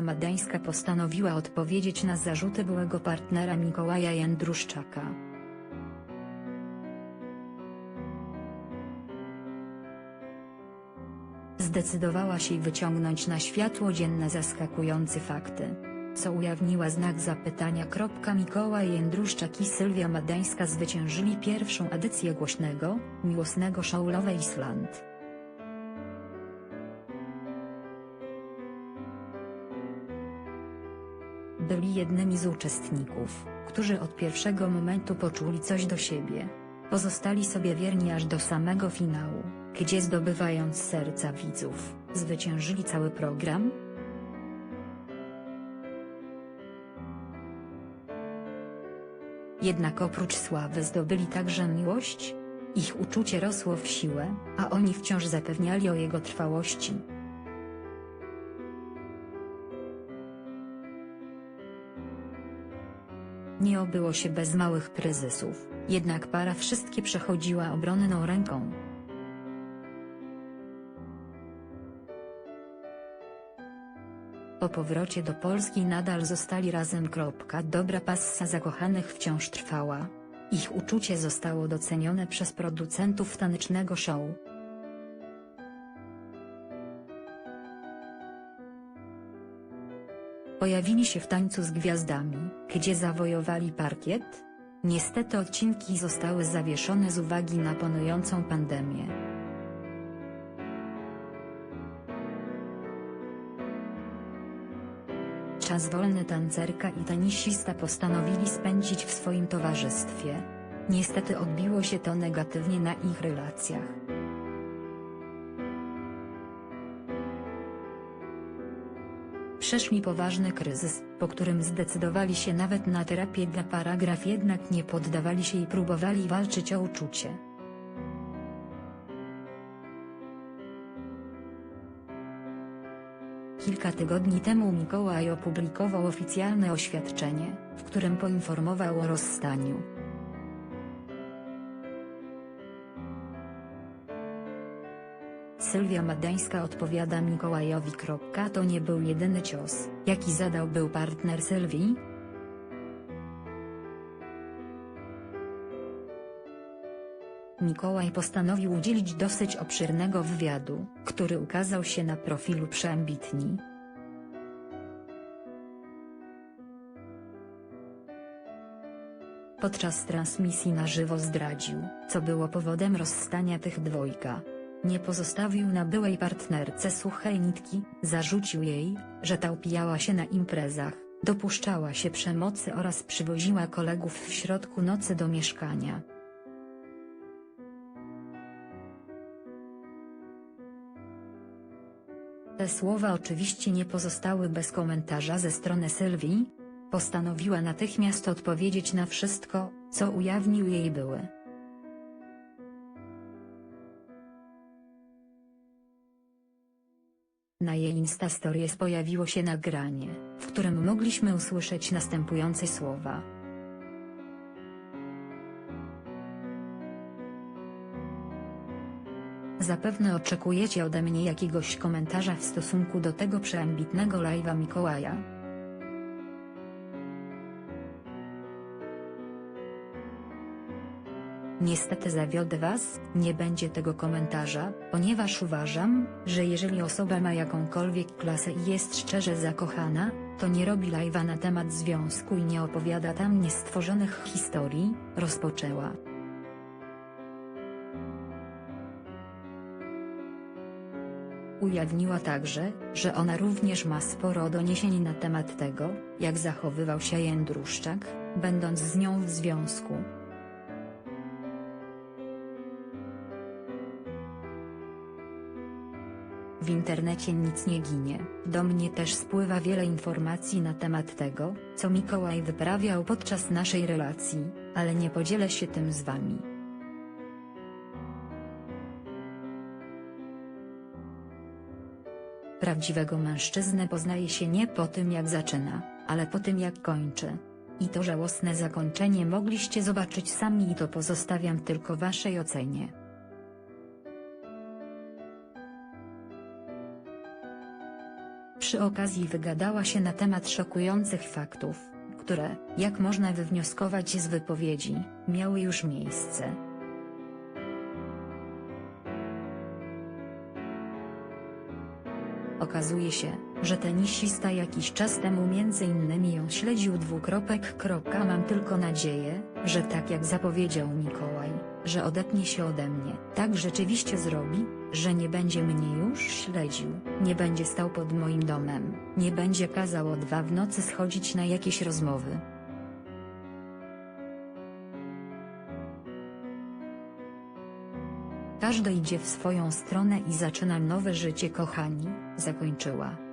Sylwia Madańska postanowiła odpowiedzieć na zarzuty byłego partnera Mikołaja Jędruszczaka. Zdecydowała się wyciągnąć na światło dzienne zaskakujące fakty. Co ujawniła znak zapytania. Mikołaj Jędruszczak i Sylwia Madańska zwyciężyli pierwszą edycję głośnego, miłosnego show Love Island. Byli jednymi z uczestników, którzy od pierwszego momentu poczuli coś do siebie. Pozostali sobie wierni aż do samego finału, gdzie zdobywając serca widzów, zwyciężyli cały program. Jednak oprócz sławy zdobyli także miłość. Ich uczucie rosło w siłę, a oni wciąż zapewniali o jego trwałości. Nie obyło się bez małych kryzysów, jednak para wszystkie przechodziła obronną ręką. Po powrocie do Polski nadal zostali razem. Dobra passa zakochanych wciąż trwała. Ich uczucie zostało docenione przez producentów tanecznego show. Pojawili się w tańcu z gwiazdami, gdzie zawojowali parkiet. Niestety odcinki zostały zawieszone z uwagi na panującą pandemię. Czas wolny tancerka i tenisista postanowili spędzić w swoim towarzystwie. Niestety odbiło się to negatywnie na ich relacjach. Przeszli poważny kryzys, po którym zdecydowali się nawet na terapię dla paragraf jednak nie poddawali się i próbowali walczyć o uczucie. Kilka tygodni temu Mikołaj opublikował oficjalne oświadczenie, w którym poinformował o rozstaniu. Sylwia Madańska odpowiada Mikołajowi. To nie był jedyny cios, jaki zadał był partner Sylwii. Mikołaj postanowił udzielić dosyć obszernego wywiadu, który ukazał się na profilu Przeambitni. Podczas transmisji na żywo zdradził, co było powodem rozstania tych dwojga. Nie pozostawił na byłej partnerce suchej nitki, zarzucił jej, że ta upijała się na imprezach, dopuszczała się przemocy oraz przywoziła kolegów w środku nocy do mieszkania. Te słowa oczywiście nie pozostały bez komentarza ze strony Sylwii. Postanowiła natychmiast odpowiedzieć na wszystko, co ujawnił jej były. Na jej Instastories pojawiło się nagranie, w którym mogliśmy usłyszeć następujące słowa. Zapewne oczekujecie ode mnie jakiegoś komentarza w stosunku do tego przeambitnego live'a Mikołaja. Niestety zawiodę Was, nie będzie tego komentarza, ponieważ uważam, że jeżeli osoba ma jakąkolwiek klasę i jest szczerze zakochana, to nie robi live'a na temat związku i nie opowiada tam niestworzonych historii, rozpoczęła. Ujawniła także, że ona również ma sporo doniesień na temat tego, jak zachowywał się Jędruszczak, będąc z nią w związku. Internecie nic nie ginie, do mnie też spływa wiele informacji na temat tego, co Mikołaj wyprawiał podczas naszej relacji, ale nie podzielę się tym z wami. Prawdziwego mężczyznę poznaje się nie po tym jak zaczyna, ale po tym jak kończy. I to żałosne zakończenie mogliście zobaczyć sami i to pozostawiam tylko waszej ocenie. Przy okazji wygadała się na temat szokujących faktów, które, jak można wywnioskować z wypowiedzi, miały już miejsce. Okazuje się, że tenisista jakiś czas temu między innymi ją śledził dwukropek. Mam tylko nadzieję, że tak jak zapowiedział Mikołaj, że odetnie się ode mnie, tak rzeczywiście zrobi, że nie będzie mnie już śledził, nie będzie stał pod moim domem, nie będzie kazał o dwa w nocy schodzić na jakieś rozmowy. Każdy idzie w swoją stronę i zaczyna nowe życie kochani, zakończyła.